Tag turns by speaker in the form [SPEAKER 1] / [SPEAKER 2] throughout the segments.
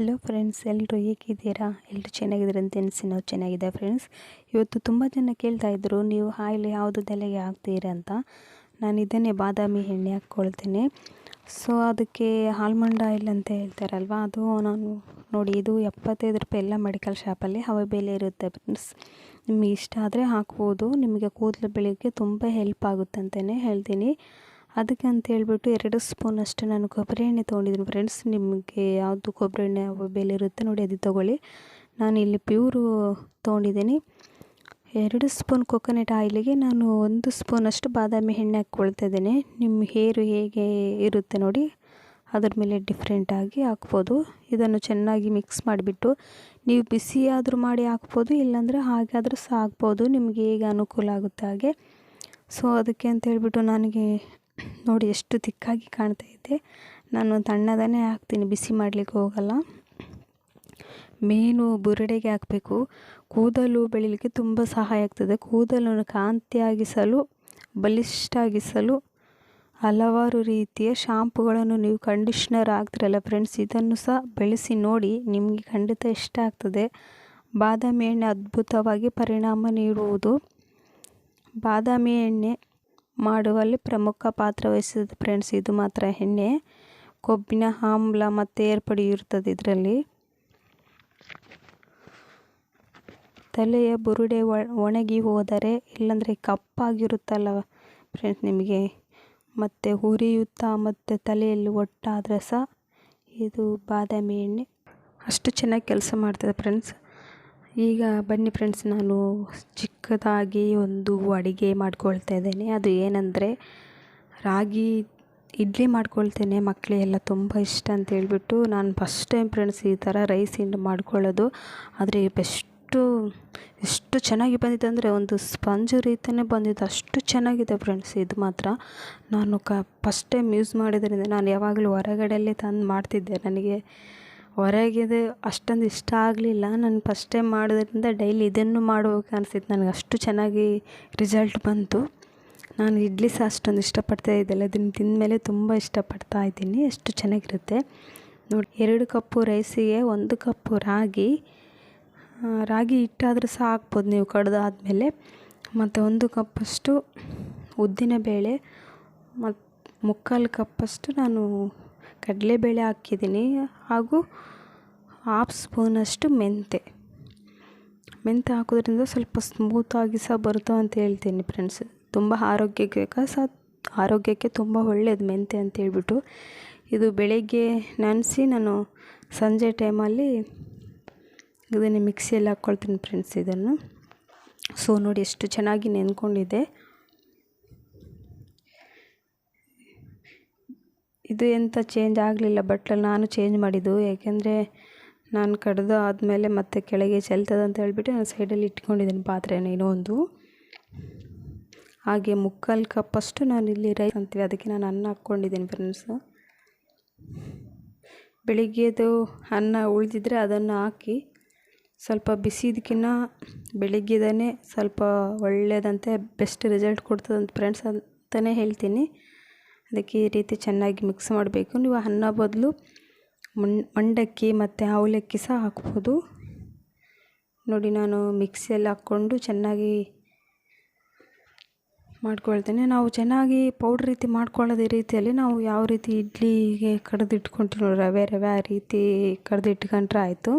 [SPEAKER 1] Hello friends ಎಲ್ಲರೂ ಹೇಗಿದ್ದೀರಾ? ಎಲ್ಲರೂ ಚೆನ್ನಾಗಿದ್ದೀರಾ ಅಂತ ಎನಿಸಿ ನಾವು ಚೆನ್ನಾಗಿದೆ ಫ್ರೆಂಡ್ಸ್ ಇವತ್ತು ತುಂಬ ಜನ ಕೇಳ್ತಾ ಇದ್ದರು ನೀವು ಆಯಿಲ್ ಯಾವುದು ತಲೆಗೆ ಹಾಕ್ತೀರಾ ಅಂತ. ನಾನು ಇದನ್ನೇ ಬಾದಾಮಿ ಎಣ್ಣೆ ಹಾಕ್ಕೊಳ್ತೀನಿ. ಸೊ ಅದಕ್ಕೆ ಆಲ್ಮಂಡ್ ಆಯಿಲ್ ಅಂತ ಹೇಳ್ತಾರಲ್ವ, ಅದು ನಾನು ನೋಡಿ, ಇದು ಎಪ್ಪತ್ತೈದು ರೂಪಾಯಿ ಎಲ್ಲ ಮೆಡಿಕಲ್ ಶಾಪಲ್ಲಿ ಹವೆ ಬೆಲೆ ಇರುತ್ತೆ ಫ್ರೆಂಡ್ಸ್ ನಿಮಗೆ ಇಷ್ಟ ಆದರೆ ಹಾಕ್ಬೋದು, ನಿಮಗೆ ಕೂದಲು ಬೆಳಿಗ್ಗೆ ತುಂಬ ಹೆಲ್ಪ್ ಆಗುತ್ತೆ ಅಂತಲೇ ಹೇಳ್ತೀನಿ. ಅದಕ್ಕೆ ಅಂತ ಹೇಳ್ಬಿಟ್ಟು ಎರಡು ಸ್ಪೂನಷ್ಟು ನಾನು ಕೊಬ್ಬರಿ ಎಣ್ಣೆ ತೊಗೊಂಡಿದ್ದೀನಿ ಫ್ರೆಂಡ್ಸ್ ನಿಮಗೆ ಯಾವುದು ಕೊಬ್ಬರಿ ಎಣ್ಣೆ ಬೆಲೆ ಇರುತ್ತೆ ನೋಡಿ, ಅದು ತೊಗೊಳ್ಳಿ. ನಾನು ಇಲ್ಲಿ ಪ್ಯೂರು ತೊಗೊಂಡಿದ್ದೀನಿ. ಎರಡು ಸ್ಪೂನ್ ಕೊಕೊನೆಟ್ ಆಯಿಲಿಗೆ ನಾನು ಒಂದು ಸ್ಪೂನಷ್ಟು ಬಾದಾಮಿ ಎಣ್ಣೆ ಹಾಕ್ಕೊಳ್ತಾ ಇದ್ದೀನಿ. ನಿಮ್ಮ ಹೇರು ಹೇಗೆ ಇರುತ್ತೆ ನೋಡಿ, ಅದ್ರ ಮೇಲೆ ಡಿಫ್ರೆಂಟಾಗಿ ಹಾಕ್ಬೋದು. ಇದನ್ನು ಚೆನ್ನಾಗಿ ಮಿಕ್ಸ್ ಮಾಡಿಬಿಟ್ಟು ನೀವು ಬಿಸಿ ಆದರೂ ಮಾಡಿ ಹಾಕ್ಬೋದು, ಇಲ್ಲಾಂದರೆ ಹಾಗಾದರೂ ಸಹ ಹಾಕ್ಬೋದು, ನಿಮಗೆ ಹೇಗೆ ಅನುಕೂಲ ಆಗುತ್ತೆ ಹಾಗೆ. ಸೊ ಅದಕ್ಕೆ ಅಂತ ಹೇಳ್ಬಿಟ್ಟು ನನಗೆ ನೋಡಿ ಎಷ್ಟು ತಿಕ್ಕಾಗಿ ಕಾಣ್ತಾ ಇದೆ. ನಾನು ತಣ್ಣದನ್ನೇ ಹಾಕ್ತೀನಿ, ಬಿಸಿ ಮಾಡಲಿಕ್ಕೆ ಹೋಗಲ್ಲ. ಮೇನು ಬುರುಡೆಗೆ ಹಾಕಬೇಕು. ಕೂದಲು ಬೆಳೀಲಿಕ್ಕೆ ತುಂಬ ಸಹಾಯ ಆಗ್ತದೆ. ಕೂದಲನ್ನು ಕಾಂತಿಯಾಗಿಸಲು, ಬಲಿಷ್ಠಾಗಿಸಲು ಹಲವಾರು ರೀತಿಯ ಶಾಂಪುಗಳನ್ನು ನೀವು ಕಂಡೀಷ್ನರ್ ಹಾಕ್ತಿರಲ್ಲ ಫ್ರೆಂಡ್ಸ್. ಇದನ್ನು ಸಹ ಬೆಳೆಸಿ ನೋಡಿ ನಿಮಗೆ ಖಂಡಿತ ಇಷ್ಟ ಆಗ್ತದೆ. ಬಾದಾಮಿ ಎಣ್ಣೆ ಅದ್ಭುತವಾಗಿ ಪರಿಣಾಮ ನೀಡುವುದು. ಬಾದಾಮಿ ಎಣ್ಣೆ ಮಾಡುವಲ್ಲಿ ಪ್ರಮುಖ ಪಾತ್ರ ವಹಿಸುತ್ತದೆ ಫ್ರೆಂಡ್ಸ್ ಇದು ಮಾತ್ರ ಎಣ್ಣೆ ಕೊಬ್ಬಿನ ಆಮ್ಲ ಮತ್ತು ಏರ್ಪಡಿ ಇರ್ತದೆ ಇದರಲ್ಲಿ. ತಲೆಯ ಬುರುಡೆ ಒಣಗಿ ಹೋದರೆ, ಇಲ್ಲಾಂದರೆ ಕಪ್ಪಾಗಿರುತ್ತಲ್ಲ ಫ್ರೆಂಡ್ಸ್ ನಿಮಗೆ. ಮತ್ತು ಉರಿಯುತ್ತಾ ಮತ್ತು ತಲೆಯಲ್ಲಿ ಒಟ್ಟಾದರೆ ಸಹ ಇದು ಬಾದಾಮಿ ಎಣ್ಣೆ. ಅಷ್ಟು ಚೆನ್ನಾಗಿ ಕೆಲಸ ಮಾಡ್ತದೆ ಫ್ರೆಂಡ್ಸ್ ಈಗ ಬನ್ನಿ ಫ್ರೆಂಡ್ಸ್ ನಾನು ಚಿಕ್ಕದಾಗಿ ಒಂದು ಅಡಿಗೆ ಮಾಡ್ಕೊಳ್ತಾ ಇದ್ದೇನೆ. ಅದು ಏನಂದರೆ ರಾಗಿ ಇಡ್ಲಿ ಮಾಡ್ಕೊಳ್ತೇನೆ. ಮಕ್ಕಳಿಗೆಲ್ಲ ತುಂಬ ಇಷ್ಟ ಅಂತ ಹೇಳಿಬಿಟ್ಟು ನಾನು ಫಸ್ಟ್ ಟೈಮ್ ಫ್ರೆಂಡ್ಸ್ ಈ ಥರ ರೈಸಿಂದ ಮಾಡ್ಕೊಳ್ಳೋದು. ಆದರೆ ಬೆಸ್ಟು ಎಷ್ಟು ಚೆನ್ನಾಗಿ ಬಂದಿದೆ ಅಂದರೆ ಒಂದು ಸ್ಪಂಜ್ ರೀತಿಯೇ ಬಂದಿದ್ದು ಅಷ್ಟು ಚೆನ್ನಾಗಿದೆ ಫ್ರೆಂಡ್ಸ್ ಇದು ಮಾತ್ರ. ನಾನು ಕ ಫಸ್ಟ್ ಟೈಮ್ ಯೂಸ್ ಮಾಡಿದ್ರಿಂದ ನಾನು ಯಾವಾಗಲೂ ಹೊರಗಡೆಯಲ್ಲೇ ತಂದು ಮಾಡ್ತಿದ್ದೆ. ನನಗೆ ಹೊರಗಿದು, ಅಷ್ಟೊಂದು ಇಷ್ಟ ಆಗಲಿಲ್ಲ. ನಾನು ಫಸ್ಟ್ ಟೈಮ್ ಮಾಡೋದ್ರಿಂದ ಡೈಲಿ ಇದನ್ನು ಮಾಡಬೇಕು ಅನಿಸಿತ್ತು. ನನಗೆ ಅಷ್ಟು ಚೆನ್ನಾಗಿ ರಿಸಲ್ಟ್ ಬಂತು. ನಾನು ಇಡ್ಲಿ ಸಹ ಅಷ್ಟೊಂದು ಇಷ್ಟಪಡ್ತಾ ಇದ್ದಿಲ್ಲ. ಅದನ್ನು ತಿಂದಮೇಲೆ ತುಂಬ ಇಷ್ಟಪಡ್ತಾ ಇದ್ದೀನಿ. ಅಷ್ಟು ಚೆನ್ನಾಗಿರುತ್ತೆ. ನೋಡಿ, ಎರಡು ಕಪ್ಪು ರೈಸಿಗೆ ಒಂದು ಕಪ್ಪು ರಾಗಿ. ರಾಗಿ ಹಿಟ್ಟಾದರೂ ಸಹ ಹಾಕ್ಬೋದು ನೀವು ಕಡ್ದಾದಮೇಲೆ ಮತ್ತು ಒಂದು ಕಪ್ಪಷ್ಟು ಉದ್ದಿನ ಬೇಳೆ ಮತ್ತು ಮುಕ್ಕಾಲು ಕಪ್ಪಷ್ಟು ನಾನು ಕಡಲೆಬೇಳೆ ಹಾಕಿದ್ದೀನಿ ಹಾಗೂ ಹಾಫ್ ಸ್ಪೂನಷ್ಟು ಮೆಂತೆ. ಮೆಂತೆ ಹಾಕೋದ್ರಿಂದ ಸ್ವಲ್ಪ ಸ್ಮೂತಾಗಿ ಸಹ ಬರುತ್ತೋ ಅಂತ ಹೇಳ್ತೀನಿ ಫ್ರೆಂಡ್ಸ್ ತುಂಬ ಆರೋಗ್ಯಕ್ಕೆ ಸಹ ಆರೋಗ್ಯಕ್ಕೆ ತುಂಬ ಒಳ್ಳೆಯದು ಮೆಂತೆ ಅಂತ ಹೇಳ್ಬಿಟ್ಟು. ಇದು ಬೆಳಗ್ಗೆ ನೆನೆಸಿ ನಾನು ಸಂಜೆ ಟೈಮಲ್ಲಿ ಇದನ್ನು ಮಿಕ್ಸಿಯಲ್ಲಿ ಹಾಕ್ಕೊಳ್ತೀನಿ ಫ್ರೆಂಡ್ಸ್ ಇದನ್ನು. ಸೊ ನೋಡಿ ಎಷ್ಟು ಚೆನ್ನಾಗಿ ನೆನ್ಕೊಂಡಿದೆ. ಇದು ಎಂಥ ಚೇಂಜ್ ಆಗಲಿಲ್ಲ ಬಟ್ ನಾನು ಚೇಂಜ್ ಮಾಡಿದ್ದು. ಯಾಕೆಂದರೆ ನಾನು ಕಡ್ದು ಆದಮೇಲೆ ಮತ್ತೆ ಕೆಳಗೆ ಚೆಲ್ತದೆ ಅಂತ ಹೇಳಿಬಿಟ್ಟು ನಾನು ಸೈಡಲ್ಲಿ ಇಟ್ಕೊಂಡಿದ್ದೀನಿ ಪಾತ್ರೆನ ಒಂದು. ಹಾಗೆ ಮುಕ್ಕಾಲು ಕಪ್ಪಷ್ಟು ನಾನು ಇಲ್ಲಿ ರೈಸ್ ಅಂತೀವಿ, ಅದಕ್ಕೆ ನಾನು ಅನ್ನ ಹಾಕ್ಕೊಂಡಿದ್ದೀನಿ ಫ್ರೆಂಡ್ಸ್ ಬೆಳಿಗ್ಗೆದು ಅನ್ನ ಉಳಿದಿದ್ರೆ ಅದನ್ನು ಹಾಕಿ ಸ್ವಲ್ಪ ಬಿಸಿದಕ್ಕಿಂತ ಬೆಳಿಗ್ಗೆದೇ ಸ್ವಲ್ಪ ಒಳ್ಳೆಯದಂತೆ ಬೆಸ್ಟ್ ರಿಸಲ್ಟ್ ಕೊಡ್ತದಂತ ಫ್ರೆಂಡ್ಸ್ ಅಂತಲೇ ಹೇಳ್ತೀನಿ. ಅದಕ್ಕೆ ಈ ರೀತಿ ಚೆನ್ನಾಗಿ ಮಿಕ್ಸ್ ಮಾಡಬೇಕು. ನೀವು ಅನ್ನ ಬದಲು ಮಂಡಕ್ಕಿ ಮತ್ತು ಅವಲಕ್ಕಿ ಸಹ ಹಾಕ್ಬೋದು. ನೋಡಿ ನಾನು ಮಿಕ್ಸಿಯಲ್ಲಿ ಹಾಕ್ಕೊಂಡು ಚೆನ್ನಾಗಿ ಮಾಡ್ಕೊಳ್ತೇನೆ. ನಾವು ಚೆನ್ನಾಗಿ ಪೌಡ್ರ್ ರೀತಿ ಮಾಡ್ಕೊಳ್ಳೋದು ರೀತಿಯಲ್ಲಿ ನಾವು ಯಾವ ರೀತಿ ಇಡ್ಲಿಗೆ ಕಡ್ದು ಇಟ್ಕೊಳ್ತೀವಿ ರವೆ ರವೆ ಆ ರೀತಿ ಕಡ್ದು ಇಟ್ಕೊಂಡ್ರೆ ಆಯಿತು.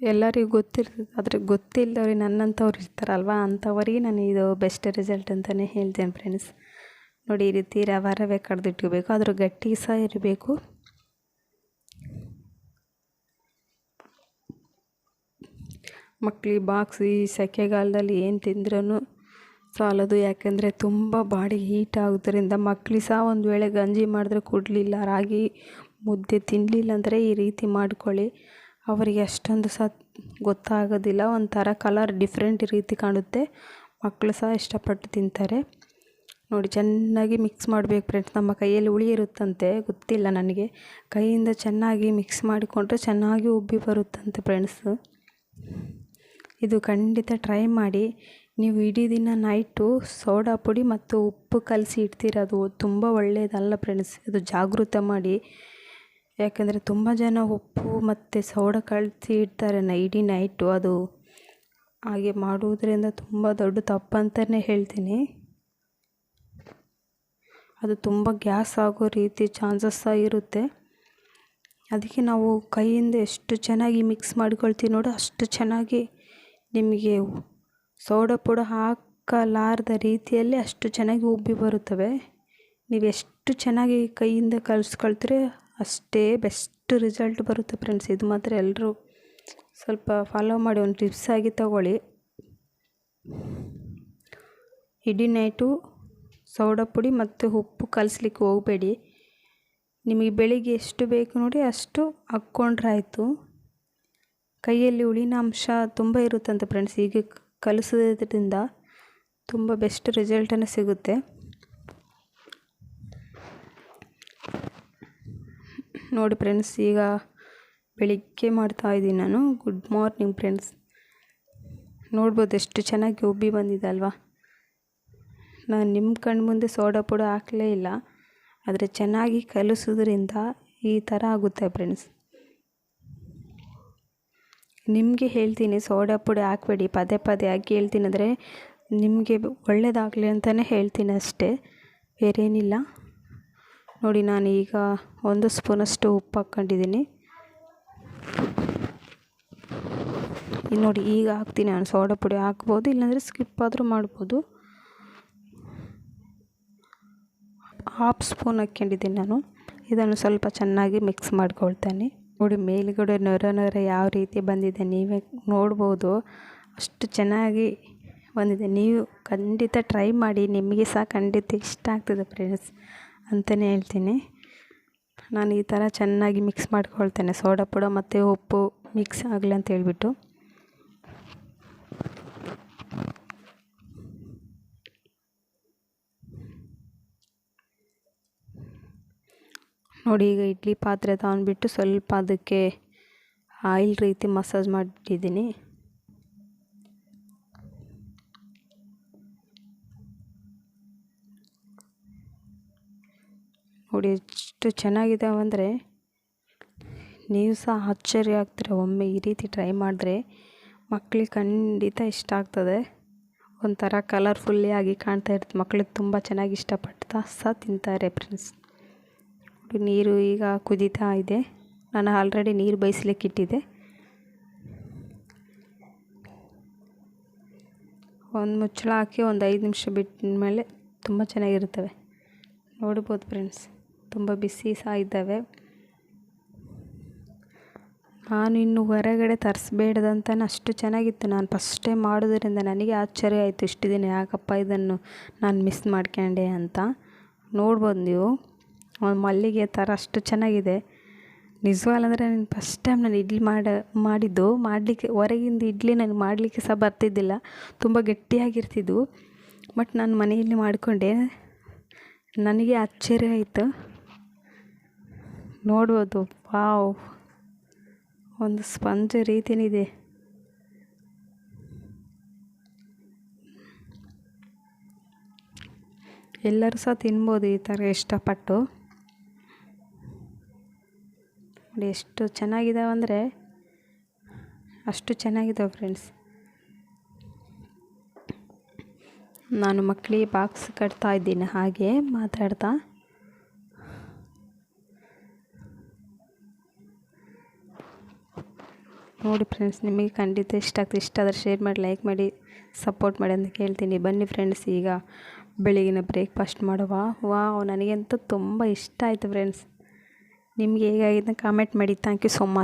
[SPEAKER 1] ಎಲ್ಲರಿಗೂ ಗೊತ್ತಿರ್ತದೆ ಆದರೆ ಗೊತ್ತಿಲ್ಲದವ್ರಿಗೆ ನನ್ನಂಥವ್ರು ಇರ್ತಾರಲ್ವ? ಅಂಥವರಿಗೆ ನಾನು ಇದು ಬೆಸ್ಟ್ ರಿಸಲ್ಟ್ ಅಂತಲೇ ಹೇಳ್ತೇನೆ ಫ್ರೆಂಡ್ಸ್ ನೋಡಿ, ಈ ರೀತಿ ರವೆ ರವೆ ಕಡ್ದಿಟ್ಕೋಬೇಕು ಅದ್ರ ಗಟ್ಟಿ ಸಹ ಇರಬೇಕು. ಮಕ್ಕಳಿಗೆ ಬಾಕ್ಸ್ ಈ ಸೆಕೆಗಾಲದಲ್ಲಿ ಏನು ತಿಂದ್ರೂ ಸಾಲದು. ಯಾಕೆಂದರೆ ತುಂಬ ಬಾಡಿ ಹೀಟ್ ಆಗೋದ್ರಿಂದ ಮಕ್ಕಳಿಗೆ ಸಹ ಒಂದು ವೇಳೆ ಗಂಜಿ ಮಾಡಿದ್ರೆ ಕೊಡಲಿಲ್ಲ, ರಾಗಿ ಮುದ್ದೆ ತಿನ್ನಲಿಲ್ಲ ಅಂದರೆ ಈ ರೀತಿ ಮಾಡ್ಕೊಳ್ಳಿ. ಅವರಿಗೆ ಅಷ್ಟೊಂದು ಸಹ ಗೊತ್ತಾಗೋದಿಲ್ಲ, ಒಂಥರ ಕಲರ್ ಡಿಫ್ರೆಂಟ್ ರೀತಿ ಕಾಣುತ್ತೆ. ಮಕ್ಕಳು ಸಹ ಇಷ್ಟಪಟ್ಟು ತಿಂತಾರೆ. ನೋಡಿ, ಚೆನ್ನಾಗಿ ಮಿಕ್ಸ್ ಮಾಡಬೇಕು ಫ್ರೆಂಡ್ಸ್ ನಮ್ಮ ಕೈಯಲ್ಲಿ ಹುಳಿ ಇರುತ್ತಂತೆ, ಗೊತ್ತಿಲ್ಲ ನನಗೆ. ಕೈಯಿಂದ ಚೆನ್ನಾಗಿ ಮಿಕ್ಸ್ ಮಾಡಿಕೊಂಡ್ರೆ ಚೆನ್ನಾಗಿ ಉಬ್ಬಿ ಬರುತ್ತಂತೆ ಫ್ರೆಂಡ್ಸ್ ಇದು ಖಂಡಿತ ಟ್ರೈ ಮಾಡಿ. ನೀವು ಇಡೀ ದಿನ ನೈಟು ಸೋಡಾ ಪುಡಿ ಮತ್ತು ಉಪ್ಪು ಕಲಸಿ ಇಡ್ತೀರ, ಅದು ತುಂಬ ಒಳ್ಳೆಯದಲ್ಲ ಫ್ರೆಂಡ್ಸ್ ಇದು ಜಾಗೃತ ಮಾಡಿ. ಯಾಕೆಂದರೆ ತುಂಬ ಜನ ಉಪ್ಪು ಮತ್ತು ಸೋಡಾ ಕಲಸಿ ಇಡ್ತಾರೆ ನ ಇಡೀ ನೈಟು ಅದು. ಹಾಗೆ ಮಾಡುವುದರಿಂದ ತುಂಬ ದೊಡ್ಡ ತಪ್ಪಂತಲೇ ಹೇಳ್ತೀನಿ. ಅದು ತುಂಬ ಗ್ಯಾಸ್ ಆಗೋ ರೀತಿ ಚಾನ್ಸಸ್ ಇರುತ್ತೆ. ಅದಕ್ಕೆ ನಾವು ಕೈಯಿಂದ ಎಷ್ಟು ಚೆನ್ನಾಗಿ ಮಿಕ್ಸ್ ಮಾಡ್ಕೊಳ್ತೀವಿ ನೋಡು, ಅಷ್ಟು ಚೆನ್ನಾಗಿ ನಿಮಗೆ ಸೋಡಾ ಪುಡ ಹಾಕಲಾರದ ರೀತಿಯಲ್ಲಿ ಅಷ್ಟು ಚೆನ್ನಾಗಿ ಉಬ್ಬಿ ಬರುತ್ತವೆ. ನೀವು ಎಷ್ಟು ಚೆನ್ನಾಗಿ ಕೈಯಿಂದ ಕಲಿಸ್ಕೊಳ್ತೀರಿ ಅಷ್ಟೇ ಬೆಸ್ಟ್ ರಿಸಲ್ಟ್ ಬರುತ್ತೆ ಫ್ರೆಂಡ್ಸ್ ಇದು ಮಾತ್ರ ಎಲ್ಲರೂ ಸ್ವಲ್ಪ ಫಾಲೋ ಮಾಡಿ, ಒಂದು ಟಿಪ್ಸ್ ಆಗಿ ತಗೊಳ್ಳಿ. ಇಡೀ ನೈಟು ಸೋಡಾ ಪುಡಿ ಮತ್ತು ಉಪ್ಪು ಕಲಿಸ್ಲಿಕ್ಕೆ ಹೋಗಬೇಡಿ. ನಿಮಗೆ ಬೆಳಿಗ್ಗೆ ಎಷ್ಟು ಬೇಕು ನೋಡಿ ಅಷ್ಟು ಹಾಕ್ಕೊಂಡ್ರಾಯಿತು. ಕೈಯಲ್ಲಿ ಉಳಿನ ಅಂಶ ತುಂಬ ಇರುತ್ತಂತೆ ಫ್ರೆಂಡ್ಸ್ ಈಗ ಕಲಿಸೋದ್ರಿಂದ ತುಂಬ ಬೆಸ್ಟ್ ರಿಸಲ್ಟನ್ನು ಸಿಗುತ್ತೆ. ನೋಡಿ ಫ್ರೆಂಡ್ಸ್, ಈಗ ಬೆಳಿಗ್ಗೆ ಮಾಡ್ತಾ ಇದ್ದೀನಿ ನಾನು. ಗುಡ್ ಮಾರ್ನಿಂಗ್ ಫ್ರೆಂಡ್ಸ್ ನೋಡ್ಬೋದು ಎಷ್ಟು ಚೆನ್ನಾಗಿ ಉಬ್ಬಿ ಬಂದಿದೆ ಅಲ್ವಾ? ನಾನು ನಿಮ್ಮ ಕಣ್ಣು ಮುಂದೆ ಸೋಡಾ ಪುಡಿ ಹಾಕಲೇ ಇಲ್ಲ. ಆದರೆ ಚೆನ್ನಾಗಿ ಕಲಿಸೋದ್ರಿಂದ ಈ ಥರ ಆಗುತ್ತೆ ಫ್ರೆಂಡ್ಸ್ ನಿಮಗೆ ಹೇಳ್ತೀನಿ, ಸೋಡಾ ಪುಡಿ ಹಾಕ್ಬೇಡಿ. ಪದೇ ಪದೇ ಹಾಕಿ ಹೇಳ್ತೀನಿ. ಅಂದರೆ ನಿಮಗೆ ಒಳ್ಳೇದಾಗಲಿ ಅಂತಲೇ ಹೇಳ್ತೀನಿ ಅಷ್ಟೇ. ಬೇರೇನಿಲ್ಲ. ನೋಡಿ ನಾನು ಈಗ ಒಂದು ಸ್ಪೂನಷ್ಟು ಉಪ್ಪು ಹಾಕ್ಕೊಂಡಿದ್ದೀನಿ. ನೋಡಿ, ಈಗ ಹಾಕ್ತೀನಿ. ನಾನು ಸೋಡಾ ಪುಡಿ ಹಾಕ್ಬೋದು, ಇಲ್ಲಾಂದರೆ ಸ್ಕಿಪ್ ಆದರೂ ಮಾಡ್ಬೋದು. ಹಾಫ್ ಸ್ಪೂನ್ ಹಾಕ್ಕೊಂಡಿದ್ದೀನಿ ನಾನು. ಇದನ್ನು ಸ್ವಲ್ಪ ಚೆನ್ನಾಗಿ ಮಿಕ್ಸ್ ಮಾಡ್ಕೊಳ್ತೇನೆ. ನೋಡಿ, ಮೇಲುಗಡೆ ನೊರ ನೊರ ಯಾವ ರೀತಿ ಬಂದಿದೆ, ನೀವೇ ನೋಡ್ಬೋದು. ಅಷ್ಟು ಚೆನ್ನಾಗಿ ಬಂದಿದೆ. ನೀವು ಖಂಡಿತ ಟ್ರೈ ಮಾಡಿ, ನಿಮಗೆ ಸಹ ಖಂಡಿತ ಇಷ್ಟ ಆಗ್ತದೆ ಫ್ರೆಂಡ್ಸ್ ಅಂತಲೇ ಹೇಳ್ತೀನಿ. ನಾನು ಈ ಥರ ಚೆನ್ನಾಗಿ ಮಿಕ್ಸ್ ಮಾಡ್ಕೊಳ್ತೇನೆ. ಸೋಡಾ ಪುಡ ಮತ್ತು ಉಪ್ಪು ಮಿಕ್ಸ್ ಆಗಲಿ ಅಂತ ಹೇಳಿಬಿಟ್ಟು. ನೋಡಿ, ಈಗ ಇಡ್ಲಿ ಪಾತ್ರೆ ತಗೊಂಡ್ಬಿಟ್ಟು ಸ್ವಲ್ಪ ಅದಕ್ಕೆ ಆಯಿಲ್ ರೀತಿ ಮಸಾಜ್ ಮಾಡಿಟ್ಟಿದ್ದೀನಿ ನೋಡಿ ಎಷ್ಟು ಚೆನ್ನಾಗಿದ್ದಾವೆ ಅಂದರೆ ನೀವು ಸಹ ಆಶ್ಚರ್ಯ ಆಗ್ತೀರ. ಒಮ್ಮೆ ಈ ರೀತಿ ಟ್ರೈ ಮಾಡಿದ್ರೆ ಮಕ್ಳಿಗೆ ಖಂಡಿತ ಇಷ್ಟ ಆಗ್ತದೆ. ಒಂಥರ ಕಲರ್ಫುಲ್ಲಿ ಆಗಿ ಕಾಣ್ತಾ ಇರ್ತದೆ ಮಕ್ಳಿಗೆ ತುಂಬ ಚೆನ್ನಾಗಿ ಇಷ್ಟಪಡ್ತಾ ಸಹ ತಿಂತಾರೆ ಫ್ರೆಂಡ್ಸ್ ನೀರು ಈಗ ಕುದೀತಾ ಇದೆ. ನಾನು ಆಲ್ರೆಡಿ ನೀರು ಬಯಸ್ಲಿಕ್ಕೆ ಇಟ್ಟಿದ್ದೆ. ಒಂದು ಮುಚ್ಚಳ ಹಾಕಿ ಒಂದು ಐದು ನಿಮಿಷ ಬಿಟ್ಟ ಮೇಲೆ ತುಂಬ ಚೆನ್ನಾಗಿರ್ತವೆ ನೋಡ್ಬೋದು ಫ್ರೆಂಡ್ಸ್ ತುಂಬ ಬಿಸಿ ಸಹ ಇದ್ದಾವೆ. ನಾನು ಇನ್ನು ಹೊರಗಡೆ ತರಿಸ್ಬೇಡ್ದಂತನೇ ಅಷ್ಟು ಚೆನ್ನಾಗಿತ್ತು. ನಾನು ಫಸ್ಟ್ ಟೈಮ್ ಮಾಡೋದ್ರಿಂದ ನನಗೆ ಆಶ್ಚರ್ಯ ಆಯಿತು ಇಷ್ಟು ದಿನ ಯಾಕಪ್ಪ ಇದನ್ನು ನಾನು ಮಿಸ್ ಮಾಡ್ಕೊಂಡೆ ಅಂತ. ನೋಡ್ಬೋದು ನೀವು. ಮಲ್ಲಿಗೆ ಥರ ಅಷ್ಟು ಚೆನ್ನಾಗಿದೆ. ನಿಜವಾಗಂದರೆ ನಾನು ಫಸ್ಟ್ ಟೈಮ್ ನಾನು ಇಡ್ಲಿ ಮಾಡ, ಮಾಡಿದ್ದು. ಮಾಡಲಿಕ್ಕೆ, ಹೊರಗಿಂದ ಇಡ್ಲಿ ನನಗೆ ಮಾಡಲಿಕ್ಕೆ ಸಹ ಬರ್ತಿದ್ದಿಲ್ಲ. ತುಂಬ ಗಟ್ಟಿಯಾಗಿರ್ತಿದ್ವು. ಬಟ್ ನಾನು ಮನೆಯಲ್ಲಿ ಮಾಡಿಕೊಂಡೆ. ನನಗೆ ಆಶ್ಚರ್ಯ ಆಯಿತು. ನೋಡ್ಬೋದು. ವಾವ್. ಒಂದು ಸ್ಪಂಜ್ ರೀತಿನಿದೆ ಎಲ್ಲರೂ ಸಹ ತಿನ್ಬೋದು ಈ ಥರ ಇಷ್ಟಪಟ್ಟು. ನೋಡಿ ಎಷ್ಟು ಚೆನ್ನಾಗಿದ್ದಾವಂದರೆ ಅಷ್ಟು ಚೆನ್ನಾಗಿದ್ದಾವೆ ಫ್ರೆಂಡ್ಸ್. ನಾನು ಮಕ್ಕಳಿಗೆ ಬಾಕ್ಸ್ ಕಟ್ತಾ ಇದ್ದೀನಿ ಹಾಗೆ ಮಾತಾಡ್ತಾ. ನೋಡಿ ಫ್ರೆಂಡ್ಸ್ ನಿಮಗೆ ಖಂಡಿತ ಇಷ್ಟ ಆಗ್ತದೆ. ಇಷ್ಟ ಆದರೆ ಶೇರ್ ಮಾಡಿ ಲೈಕ್ ಮಾಡಿ ಸಪೋರ್ಟ್ ಮಾಡಿ ಅಂತ ಕೇಳ್ತೀನಿ. ಬನ್ನಿ ಫ್ರೆಂಡ್ಸ್ ಈಗ ಬೆಳಗಿನ ಬ್ರೇಕ್ಫಾಸ್ಟ್ ಮಾಡುವ? ವಾವ್ ನನಗಂತೂ ತುಂಬ ಇಷ್ಟ ಆಯಿತು ಫ್ರೆಂಡ್ಸ್ ನಿಮಗೆ ಹೇಗಾಗಿದೆ? ಕಾಮೆಂಟ್ ಮಾಡಿ. Thank you so much